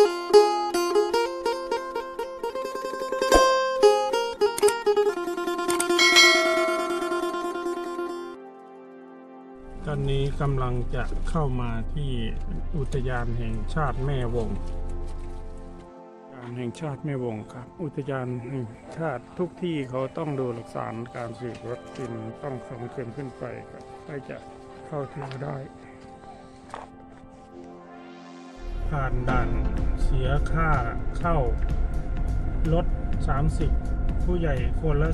ตอนนี้กำลังจะเข้ามาที่อุทยานแห่งชาติแม่วงอุทยานแห่งชาติแม่วงครับ อุทยานแห่งชาติทุกที่เขาต้องดูหลักษาการฉีดวัคซีนต้องสองเข็มขึ้นไปครับให้จะเข้าเที่ได้ ผ่านด่านเสียค่าเข้ารถ30 ผู้ใหญ่คนละ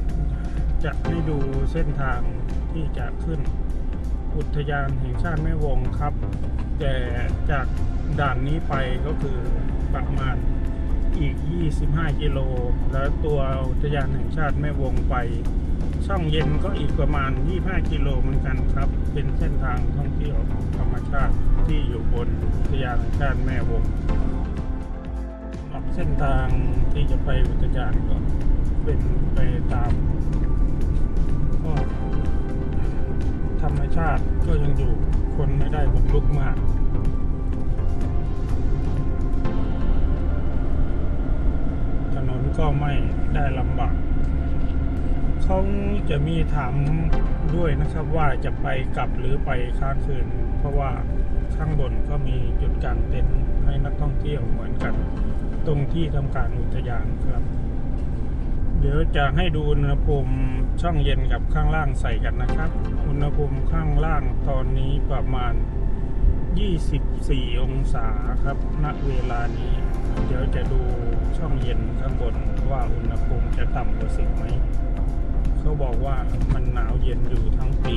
40 จะให้ดูเส้นทางที่จะขึ้นอุทยานแห่งชาติแม่วงครับ แต่จากด่านนี้ไปก็คือประมาณอีก 25 กิโล แล้วตัวอุทยานแห่งชาติแม่วงไป ช่องเย็นก็อีกประมาณ 25 กิโลเหมือนกันครับ เป็นเส้นทางท่องเที่ยวธรรมชาติ ที่อยู่บนอุทยานชาติแม่วงออกเส้นทางที่จะไปอุทยานก็เป็นไปตามก็ธรรมชาติก็ยังอยู่คนไม่ได้บุกรุกมากถนนก็ไม่ได้ลำบากเขาจะมีถามด้วยนะครับว่าจะไปกลับหรือไปค้างคืน เพราะว่า ข้างบนก็มีจุดกางเต็นท์ให้นักท่องเที่ยวเหมือนกัน ตรงที่ทำการอุทยานครับ เดี๋ยวจะให้ดูอุณหภูมิช่องเย็นกับข้างล่างใส่กันนะครับ อุณหภูมิข้างล่างตอนนี้ประมาณ 24 องศาครับณเวลานี้ เดี๋ยวจะดูช่องเย็นข้างบนว่าอุณหภูมิจะต่ำกว่าสิบไหม เขาบอกว่ามันหนาวเย็นอยู่ทั้งปี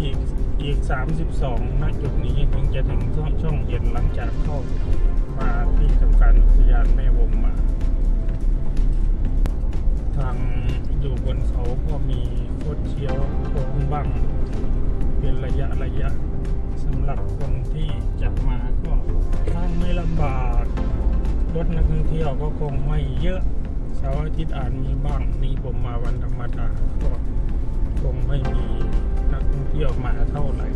อีกอีก 32ณจุดนี้ถึงจะถึงช่องช่องเย็นหลังจากเข้ามาที่ทำการอุทยานแม่วงมา ทางอยู่บนเขาก็มีโคดเชียวโค้งบ้างเป็นระยะระยะสำหรับคนที่จะมาก็ทางไม่ลำบากรถนักท่องเที่ยวก็คงไม่เยอะเสาร์อาทิตย์อาจมีบ้างนี่ผมมาวันธรรมดาก็คงไม่มี นักท่องเที่ยวมาเท่าไหร่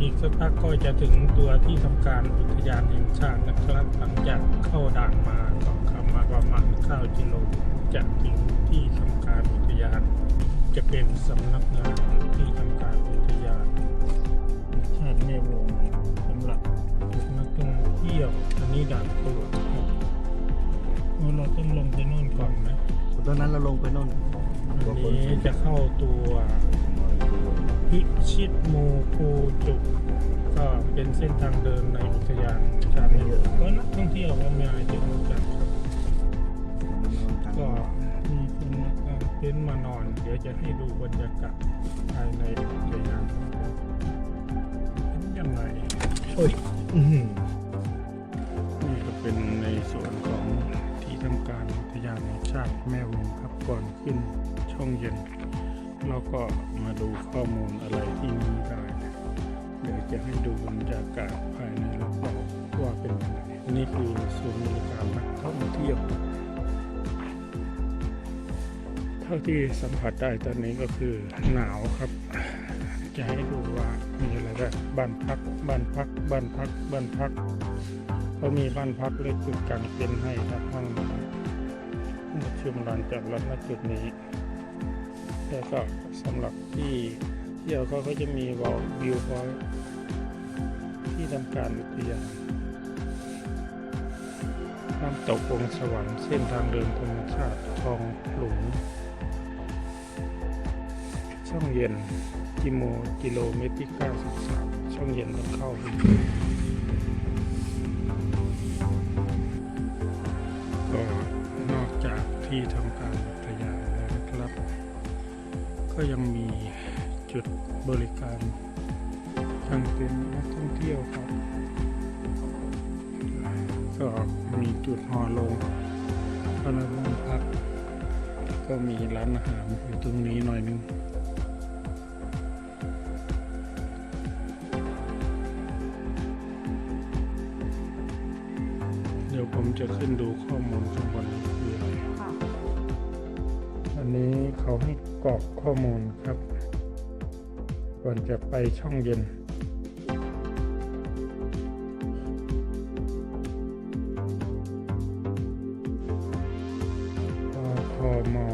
อีกสักพักก็จะถึงตัวที่ทำการอุทยานแห่งชาตินะครับ หลังจากเข้าด่านมาก็ขับมาประมาณ9กิโลจะถึงที่ทำการอุทยาน จะเป็นสำนักงานที่ทำการอุทยานแห่งชาติแม่วงสำหรับนักท่องเที่ยวอันนี้ด่านตรวจครับงั้นเราต้องลงไปโน่นก่อนนะตอนนั้นเราลงไปโน่น อันนี้จะเข้าตัวพิชิตหมูภูจุกก็เป็นเส้นทางเดินในอุทยานชาติก็นักท่องเที่ยวก็มาเยอะเหมือนกันครับ ก็มีคนมากางเต็นท์มานอน เดี๋ยวจะให้ดูบรรยากาศภายในอุทยานเป็นยังไงโอ้ยอื้อหือนี่ก็เป็นในส่วนของที่ทำการอุทยานแห่งชาติแม่วง ก่อนขึ้นช่องเย็น เราก็มาดูข้อมูลอะไรที่นี่ได้นะเดี๋ยวจะให้ดูบรรยากาศภายในรอบๆว่าเป็นยังไงนี่คือศูนย์บริการนักท่องเที่ยวเท่าที่สัมผัสได้ตอนนี้ก็คือหนาวครับจะให้ดูว่ามีอะไรบ้างบ้านพัก บ้านพัก บ้านพัก บ้านพักเขามีบ้านพักเล็กจุดกลางเต็นท์ให้ครับห้อง ชมลานจอดรถณจุดนี้ แล้วก็สำหรับที่เที่ยวเขาก็จะมีวอลวิวพอยที่ทำการอุทยานน้ำตกวงสวรรค์เส้นทางเดินธรรมชาติทองหลุมช่องเย็นกิโมกิโลเมตรที่93ช่องเย็นต้องเข้าไป ก็ยังมีจุดบริการทางเป็นท์นักท่องเที่ยวครับ ก็มีจุดหอลงก็ในบ้านพัก ก็มีร้านอาหารอยู่ตรงนี้หน่อยนึงเดี๋ยวผมจะขึ้นดูข้อมูลข้างบนี้เขาให้กรอกข้อมูลครับ ก่อนจะไปช่องเย็น พอทอมอ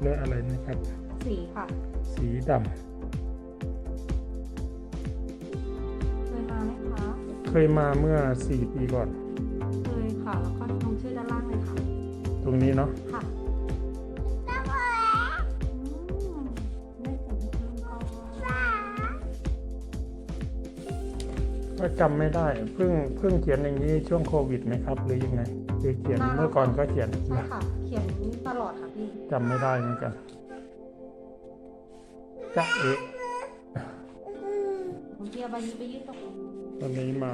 แลืออะไรนะครับ สีค่ะ สีดำเคยมาไหมคะเคยมาเมื่อสี่ปีก่อน เคยค่ะ แล้วก็ตรงชื่อด้านล่างเลยค่ะ ตรงนี้เนาะ ค่ะ ก็จำไม่ได้เพิ่งเพิ่งเขียนอย่างนี้ช่วงโควิดไหมครับ หรือยังไงหรือเขียนเมื่อก่อนก็เขียนใช่ค่ะ เขียนตลอดค่ะพี่จำไม่ได้เหมือนกันจะเอ๊ะผมเทียบใบนี้ไปยืดตรงวันนี้มา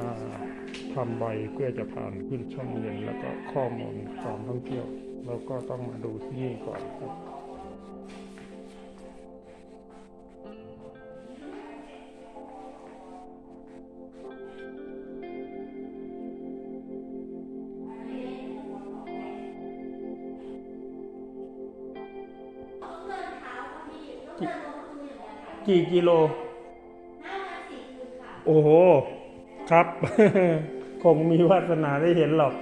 ทำใบเพื่อจะผ่านขึ้นช่องเย็นแล้วก็ข้อมูลการท่องเที่ยวเราก็ต้องมาดูที่นี่ก่อนครับ กี่กิโลโอ้โห ครับ คงมีวาสนาได้เห็นหรอก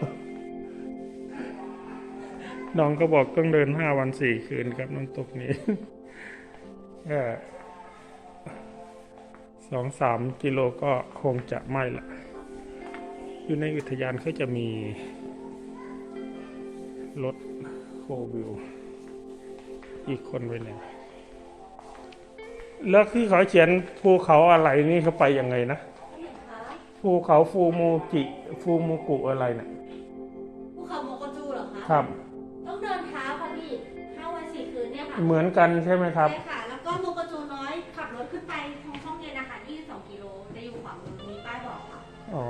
น้องก็บอกต้องเดินห้าวันสี่คืนครับน้ำตกนี้แค่สองสามกิโลก็คงจะไม่ละ อยู่ในอุทยานเขาจะมีรถโควิว อีกคนไปไหน แล้วที่เขาเขียนภูเขาอะไรนี่เขาไปยังไงนะภูเขาฟูมูจิฟูมูกุอะไรเนะี่ยภูเขาโมโกจูเหรอคะครับ ต้องเดินเท้าค่ะพี่ห้าวันสี่คืนเนี่ยค่ะเหมือนกันใช่ไหมครับใช่ค่ะแล้วก็โมโกจูน้อยขับรถขึ้นไปทางช่องเย็นนะคะ22กิโลจะอยู่ขวามือมีป้ายบอกค่ะอ๋อ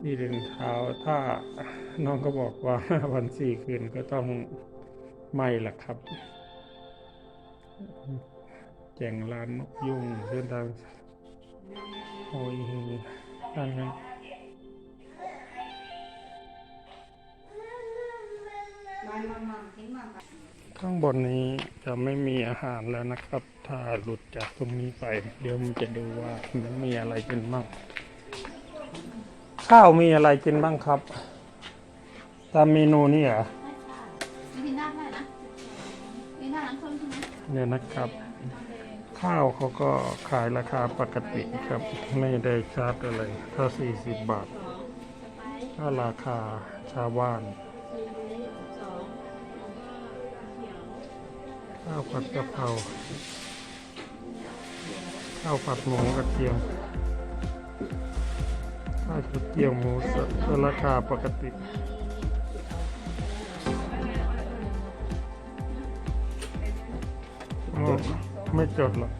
ที่เดินเท้าถ้าน้องก็บอกว่าวันสี่คืนก็ต้อง ไม่ล่ะครับ แจงลานนกยุงเส้นทางโอ้ยทางนั้นมามามาทิ้งมาค่ะข้างบนนี้จะไม่มีอาหารแล้วนะครับ ถ้าหลุดจากตรงนี้ไป เดี๋ยวมันจะดูว่ามันมีอะไรกินบ้าง ข้าวมีอะไรกินบ้างครับ ตามเมนูนี่เหรอ เนี่ยนะครับ ข้าวเขาก็ขายราคาปกติครับ ไม่ได้ชาร์จอะไร ถ้า 40 บาทสองสไปซ์ถ้าราคาชาวบ้าน ข้าวผัดกะเพราข้าวผัดหมูกระเทียมข้าวผัดเกี๊ยวหมูสดก็ราคาปกติ ไม่จดหรอก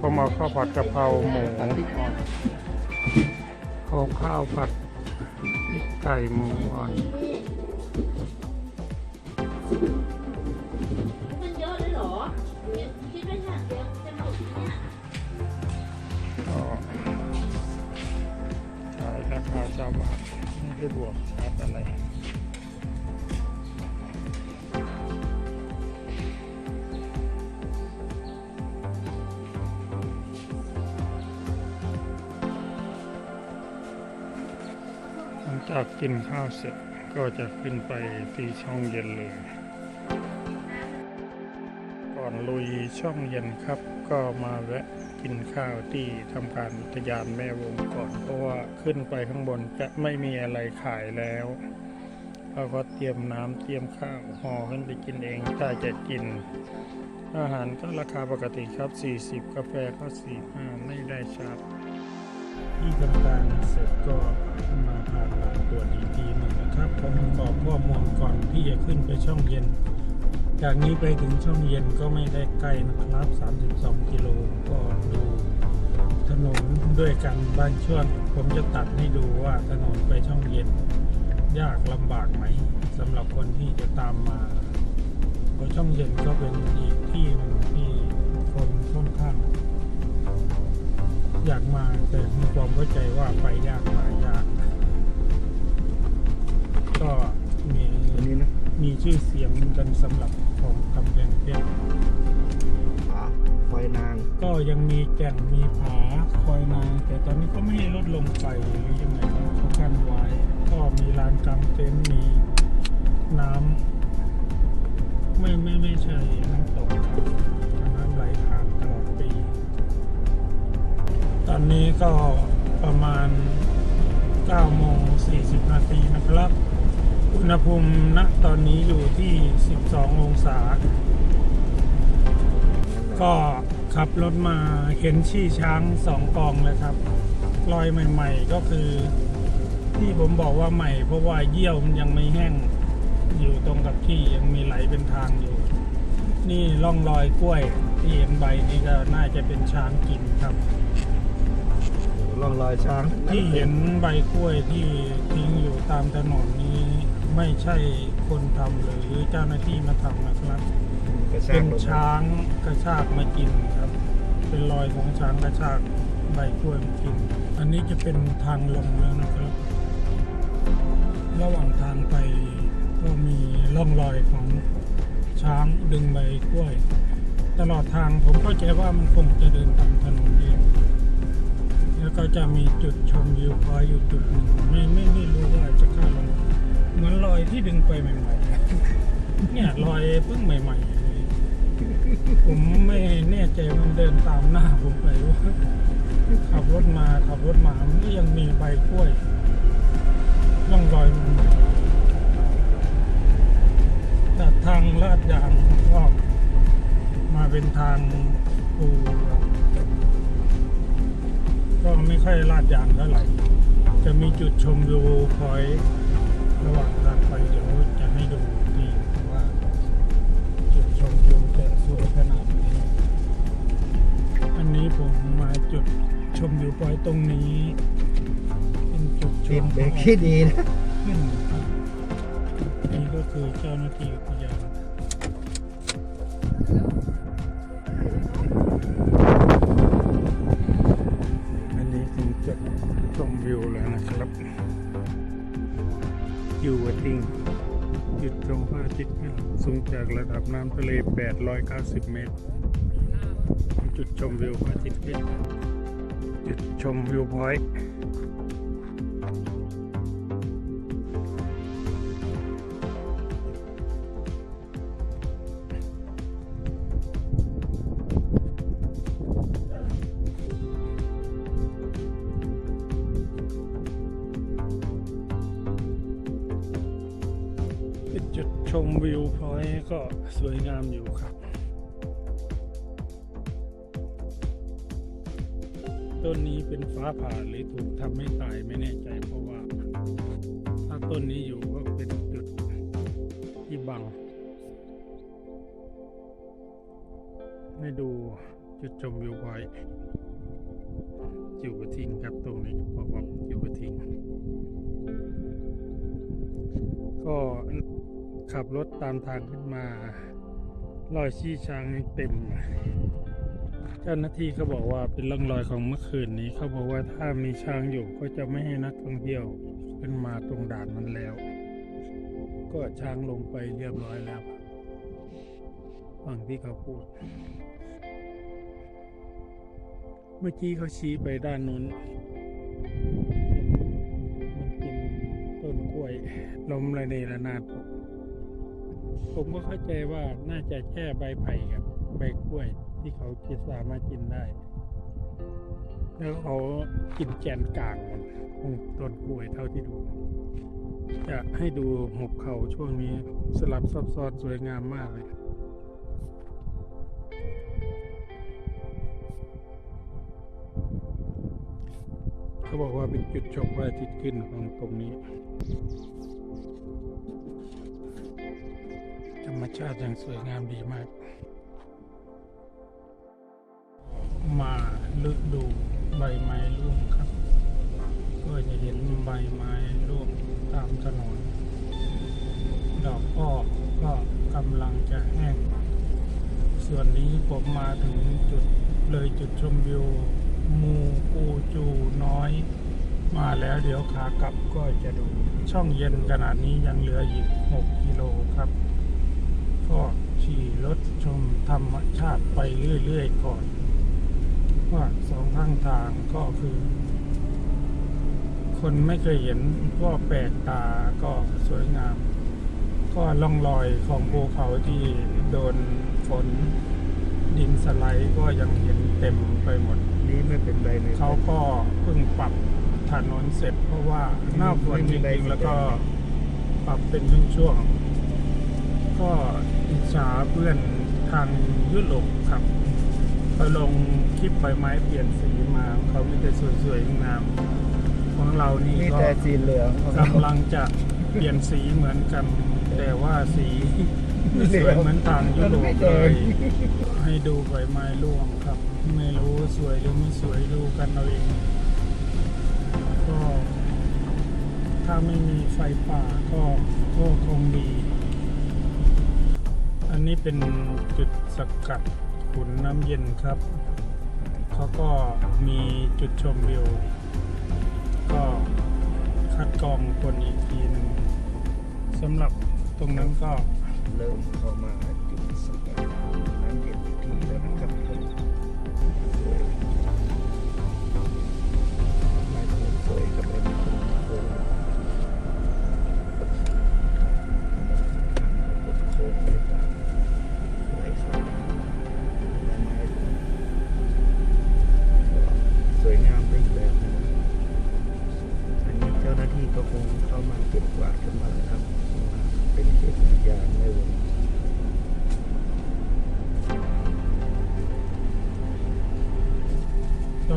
ผมเอาข้าวผัดกะเพราหมูเอาข้าวผัดพริกไก่หมูอ่อนมันเยอะเลยเหรอคิดว่าอย่างเดียวจะหมดเนี่ยก็ขายราคาชาวบ้านไม่ได้บวก จากกินข้าวเสร็จก็จะขึ้นไปที่ช่องเย็นเลย ก่อนลุยช่องเย็นครับ ก็มาแวะกินข้าวที่ทำการอุทยานแม่วงก่อน เพราะว่าขึ้นไปข้างบนจะไม่มีอะไรขายแล้วเราก็เตรียมน้ำเตรียมข้าวห่อขึ้นไปกินเองถ้าจะกิน อาหารก็ราคาปกติครับ 40 กาแฟก็45ไม่ได้ชาร์จที่ทำการเสร็จก็ ขึ้นไปช่องเย็น จากนี้ไปถึงช่องเย็นก็ไม่ได้ใกล้นะครับ 32 กิโลก็ดูถนนด้วยกันบางช่วงผมจะตัดให้ดูว่าถนนไปช่องเย็น ยากลำบากไหมสำหรับคนที่จะตามมาเพราะช่องเย็นก็เป็นอีกที่หนึ่งที่คนค่อนข้างอยากมาแต่มีความเข้าใจว่าไปยากมายาก ก็ มีมีชื่อเสียงเหมือนกันสำหรับของกำแพงเพชรผาไฟนางก็ยังมีแก่งมีผาคอยนางแต่ตอนนี้ก็ไม่ให้ลดลงไปหรือยังไงเขากั้นไว้ ก็มีลานกางเต็นท์มีน้ำไม่ไม่ไม่ใช่น้ำตกครับน้ำไหลผ่านตลอดปี ตอนนี้ก็ประมาณ9โมง40 นาทีนะครับ อุณหภูมิณตอนนี้อยู่ที่ 12 องศา ก็ขับรถมาเห็นชี้ช้างสองกองเลยครับ รอยใหม่ ๆ ก็คือที่ผมบอกว่าใหม่ เพราะว่าเยี่ยวมันยังไม่แห้ง อยู่ตรงกับที่ยังมีไหลเป็นทางอยู่ นี่ร่องรอยกล้วยที่เห็นใบนี้ก็น่าจะเป็นช้างกินครับร่องรอยช้างที่เห็นใบกล้วยที่ทิ้งอยู่ตามถนนนี้ ไม่ใช่คนทำหรือเจ้าหน้าที่มาทำนะครับ กระชาเป็กนลงช้างกระชากมากินครับ เป็นรอยของช้างกระชากใบกล้วยมากิน อันนี้จะเป็นทางลงแล้วนะครับ ระหว่างทางไปก็มีร่องรอยของช้างดึงใบกล้วย ตลอดทางผมเข้าใจว่ามันคงจะเดินตามถนนเองแล้วก็จะมีจุดชมวิวพอยต์อยู่จุดหนึ่งไม่ไม่ไม่รู้ว่าจะข้ามลง เหมือนรอยที่ดึงไปใหม่ๆเนี่ยรอยเพิ่งใหม่ๆ ผมไม่แน่ใจมันเดินตามหน้าผมไปว่าขับรถมาขับรถมามันก็ยังมีใบกล้วยร่องรอยมันแต่ทางลาดยางก็มาเป็นทางปูก็ไม่ค่อยลาดยางเท่าไหร่จะมีจุดชมวิวพอยต์ ระหว่างทางไปเดี๋ยวจะให้ดูดีว่าจุดชมวิวจะสวยขนาดไหนอันนี้ผมมาจุดชมวิวปอยตรงนี้ เป็นจุดชติดมเบรกที่ดีนะขึ้นครับนี่ก็คือเจ้าหน้าที่อุทยานอัน จุดชมพระอาทิตย์ขึ้นสูงจากระดับน้ำทะเล 890 เมตร จุดชมวิวพระอาทิตย์ขึ้นจุดชมวิวพอยต์ มวิวพอยต์ก็สวยงามอยู่ครับ ต้นนี้เป็นฟ้าผ่าหรือถูกทำให้ตายไม่แน่ใจเพราะว่า ถ้าต้นนี้อยู่ก็เป็นจุดที่บังให้ดูจุดชมวิวไว้จิวกระทิงครับตรงนี้บอกว่าจิวกระ ขับรถตามทางขึ้นมา รอยชี้ช้างเต็ม เจ้าหน้าที่เขาบอกว่าเป็นร่องรอยของเมื่อคืนนี้เขาบอกว่าถ้ามีช้างอยู่ก็จะไม่ให้นักท่องเที่ยวขึ้นมาตรงด่านนั้นแล้ว ก็ช้างลงไปเรียบร้อยแล้วฟังที่เขาพูด เมื่อกี้เขาชี้ไปด้านนู้นเป็นมันกินต้นกล้วยล้มระเนระนาด ผมก็เข้าใจว่าน่าจะแค่ใบไผ่กับใบกล้วยที่เขาคิดสามารถกินได้ แล้วเขากินแกนกลางมันของต้นกล้วยเท่าที่ดู จะให้ดูหุบเขาช่วงนี้สลับซับซ้อนสวยงามมากเลยเขาบอกว่าเป็นจุดชมพระอาทิตย์ขึ้นของตรงนี้ รรมชาติอย่างสวยงามดีมาก มาลึกดูใบไม้ร่วงครับ ก็จะเห็นใบไม้ร่วงตามถนน ดอกอ้อก็กำลังจะแห้ง ส่วนนี้ผมมาถึงจุดเลยจุดชมวิวมูปูจูน้อย มาแล้วเดี๋ยวขากลับก็จะดู ช่องเย็นขนาดนี้ยังเหลืออีก 6 กิโลครับ ก็ขี่รถชมธรรมชาติไปเรื่อยๆก่อน ว่าสองข้างทางก็คือ คนไม่เคยเห็นก็แปลกตาก็สวยงาม ก็ล่องรอยของภูเขาที่โดนฝนดินสไลด์ก็ยังเห็นเต็มไปหมด นี่ไม่เป็นไรในเขาก็เพิ่งปรับถนนเสร็จเพราะว่าหน้าฝนจริงๆแล้วก็ปรับเป็นช่วงๆ ก็อิจฉาเพื่อนทางยุโรปครับเขาลงคลิปใบไม้เปลี่ยนสีมาเขามีแต่สวยๆงามของเรานี่นี่ก็แต่สีเหลืองของเรากำลังจะเปลี่ยนสีเหมือนกัน แต่ว่าสีไม่สวยเหมือนทางยุโรปเลย ให้ดูใบไม้ร่วงครับ ไม่รู้สวยหรือไม่สวยดูกันเอาเองก็ถ้าไม่มีไฟป่าก็ก็คงดี อันนี้เป็นจุดสกัดขุนน้ำเย็นครับ เขาก็มีจุดชมวิว ก็คัดกรองคนอีกทีนึงสำหรับตรงนั้นก็เริ่มเข้ามาจุดสกัดน้ำเย็นอีกทีแล้วนะครับ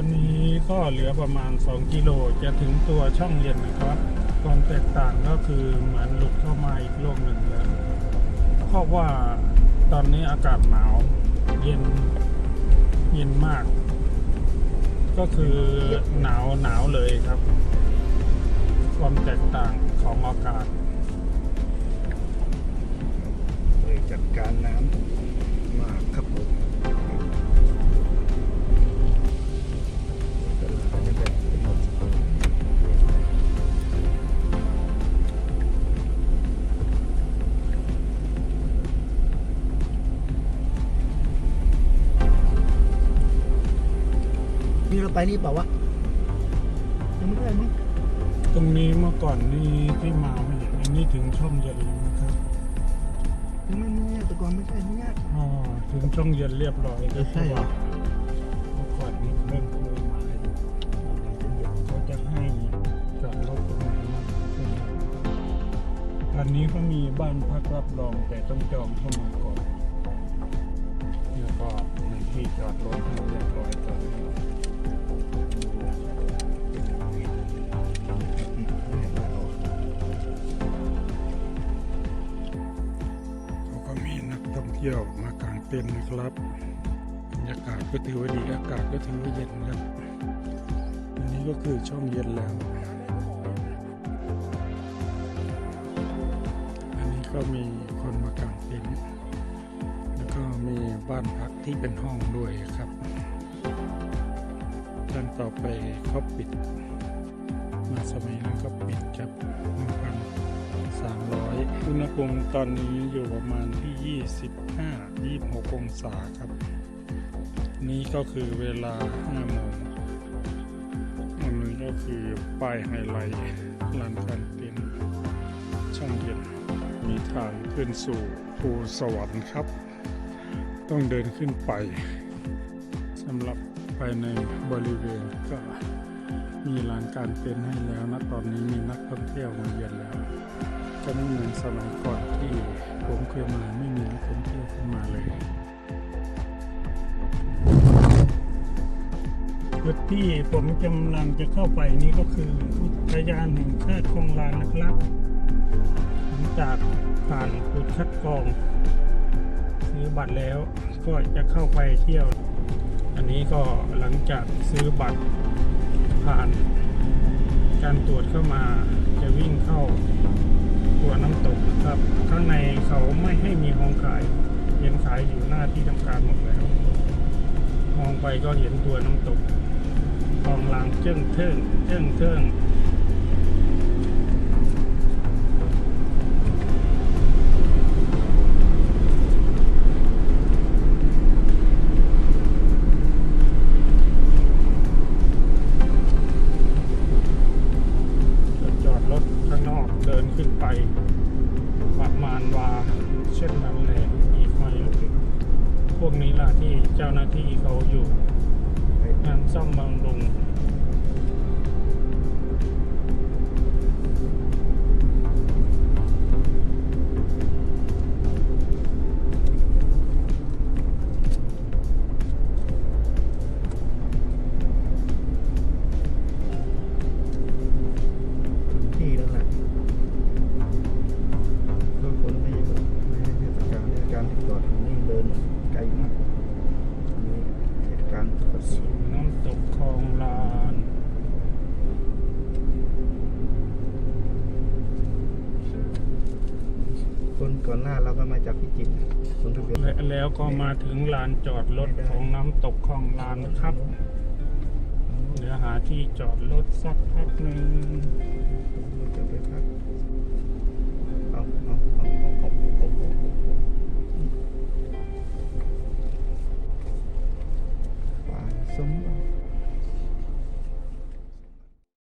อนนี้ก็เหลือประมาณ 2 กิโลจะถึงตัวช่องเย็นนะครับ ความแตกต่างก็คือเหมือนหลุดเข้ามาอีกโลกหนึ่งแล้วเพราะว่าตอนนี้อากาศหนาวเย็นเย็นมาก ก็คือหนาวหนาวเลยครับ ความแตกต่างของอากาศเลยจัดการน้ำ เราไปนี่เปล่าวะยังไม่ได้มั้งตรงนี้เมื่อก่อนนี่ที่มาไม่เห็นอันนี้ถึงช่องเย็นแล้วนะครับยังไม่เนี่ยแต่ก่อนไม่ใช่เนี่ยอ๋อถึงช่องเย็นเรียบร้อยแล้วใช่เหรอเมื่อก่อนนี่เพิ่งเคยมาอยู่เขาจะให้จอดรถตรงไหนมาอันนี้ก็มีบ้านพักรับรองแต่ต้องจองเข้ามาก่อนแล้วก็มีที่จอดรถให้เรียบร้อยตอนนี้เขา ก็มีนักท่องเที่ยวมากางเต็นท์นะครับบรรยากาศก็ถือว่าดีอากาศก็ถือว่าเย็นครับอันนี้ก็คือช่องเย็นแล้ว อันนี้ก็มีคนมากางเต็นท์แล้วก็มีบ้านพักที่เป็นห้องด้วยครับ ด้านต่อไปเขาปิด มาสมัยนั้นก็ปิดครับหนึ่งพันสามร้อยอุณหภูมิตอนนี้อยู่ประมาณที่ 25 26 องศาครับ นี่ก็คือเวลา5โมงอันนี้ก็คือป้ายไฮไลท์ลานการเต้นท์ช่องเย็นมีทางขึ้นสู่ภูสวรรค์ครับ ต้องเดินขึ้นไปสำหรับายในบริเวณก็มีลานการเต้นท์ให้แล้วนะตอนนี้มีนักท่องเที่ยวมาเยือนแล้วก็ไม่เหมือนสมัยก่อนที่ผมเคยมาไม่มีนักท่องเที่ยวเข้ามาเลยจุดที่ผมกำลังจะเข้าไปนี่ก็คืออุทยานแห่งชาติคลองลานนะครับหลังจากผ่านจุดคัดกรองซื้อบัตรแล้วก็จะเข้าไปเที่ยว อันนี้ก็หลังจากซื้อบัตรผ่านการตรวจเข้ามาจะวิ่งเข้าตัวน้ำตกนะครับ ข้างในเขาไม่ให้มีห้องขายเห็นขายอยู่หน้าที่ทำการหมดแล้ว มองไปก็เห็นตัวน้ำตกกองลางเจิ้งเทิงเจิ้งเทิงำนาเราก็มาจากพิจิตรลงทะเบียนแล้วก็มาถึงลานจอดรถของน้ำตกคลองลานครับเดี๋ยวหาที่จอดรถสักพักหนึ่งจะไปพักเอาเอาเอาเอาเอาเอาเอาสมบั